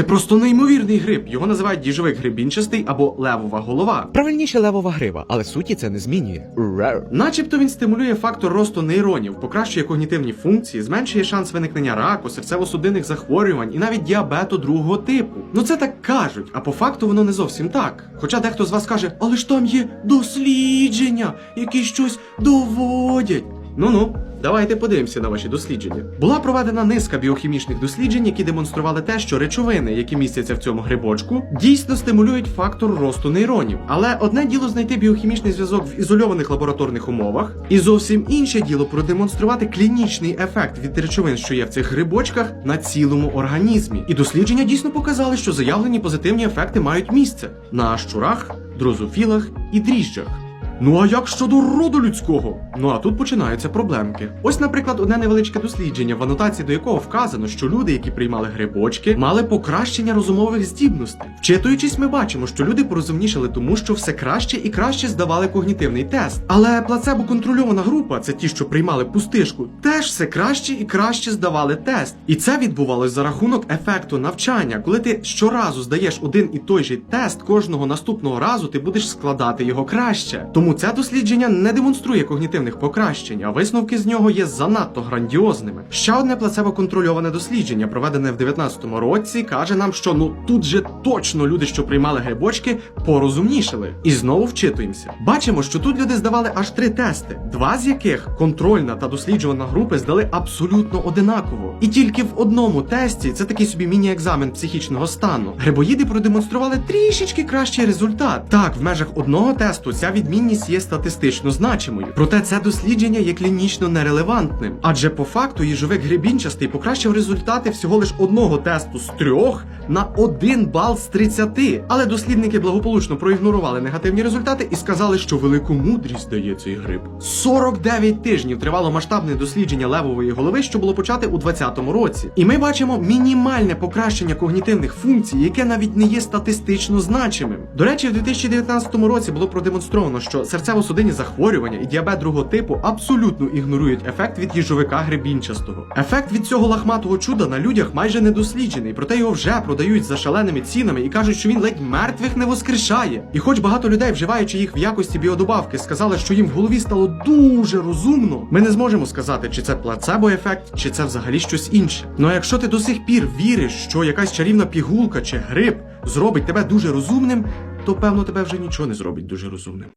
Це просто неймовірний гриб. Його називають діжовик грибінчастий або левова голова. Правильніше левова грива, але суті це не змінює. Рер. Начебто він стимулює фактор росту нейронів, покращує когнітивні функції, зменшує шанс виникнення раку, серцево-судинних захворювань і навіть діабету другого типу. Ну це так кажуть, а по факту воно не зовсім так. Хоча дехто з вас каже, але ж там є дослідження, які щось доводять. Ну ну. Давайте подивимося на ваші дослідження. Була проведена низка біохімічних досліджень, які демонстрували те, що речовини, які містяться в цьому грибочку, дійсно стимулюють фактор росту нейронів. Але одне діло знайти біохімічний зв'язок в ізольованих лабораторних умовах, і зовсім інше діло продемонструвати клінічний ефект від речовин, що є в цих грибочках, на цілому організмі. І дослідження дійсно показали, що заявлені позитивні ефекти мають місце на щурах, дрозофілах і дріжджах. Ну а як щодо роду людського? Ну а тут починаються проблемки. Ось, наприклад, одне невеличке дослідження, в анотації до якого вказано, що люди, які приймали грибочки, мали покращення розумових здібностей. Вчитуючись, ми бачимо, що люди порозумнішали тому, що все краще і краще здавали когнітивний тест. Але плацебо-контрольована група, це ті, що приймали пустишку, теж все краще і краще здавали тест. І це відбувалось за рахунок ефекту навчання. Коли ти щоразу здаєш один і той же тест, кожного наступного разу ти будеш складати його краще. Тому це дослідження не демонструє когнітивних покращень, а висновки з нього є занадто грандіозними. Ще одне плацебо-контрольоване дослідження, проведене в 19-му році, каже нам, що ну тут же точно люди, що приймали грибочки, порозумнішали. І знову вчитуємося. Бачимо, що тут люди здавали аж три тести, два з яких контрольна та досліджувана групи здали абсолютно одинаково. І тільки в одному тесті це такий собі міні-екзамен психічного стану. Грибоїди продемонстрували трішечки кращий результат. Так, в межах одного тесту ця відмінність є статистично значимою. Проте це дослідження є клінічно нерелевантним, адже по факту їжовик грибінчастий покращив результати всього лиш одного тесту з трьох на один бал з 30. Але дослідники благополучно проігнорували негативні результати і сказали, що велику мудрість дає цей гриб. 49 тижнів тривало масштабне дослідження левової голови, що було почати у 2020 році. І ми бачимо мінімальне покращення когнітивних функцій, яке навіть не є статистично значимим. До речі, в 2019 році було продемонстровано, що серцево-судинні захворювання і діабет другого типу абсолютно ігнорують ефект від їжовика грибінчастого. Ефект від цього лахматого чуда на людях майже не досліджений, проте його вже продають за шаленими цінами і кажуть, що він ледь мертвих не воскрешає. І хоч багато людей, вживаючи їх в якості біодобавки, сказали, що їм в голові стало дуже розумно, ми не зможемо сказати, чи це плацебо-ефект, чи це взагалі щось інше. Ну а якщо ти до сих пір віриш, що якась чарівна пігулка чи гриб зробить тебе дуже розумним, то певно тебе вже нічого не зробить дуже розумним.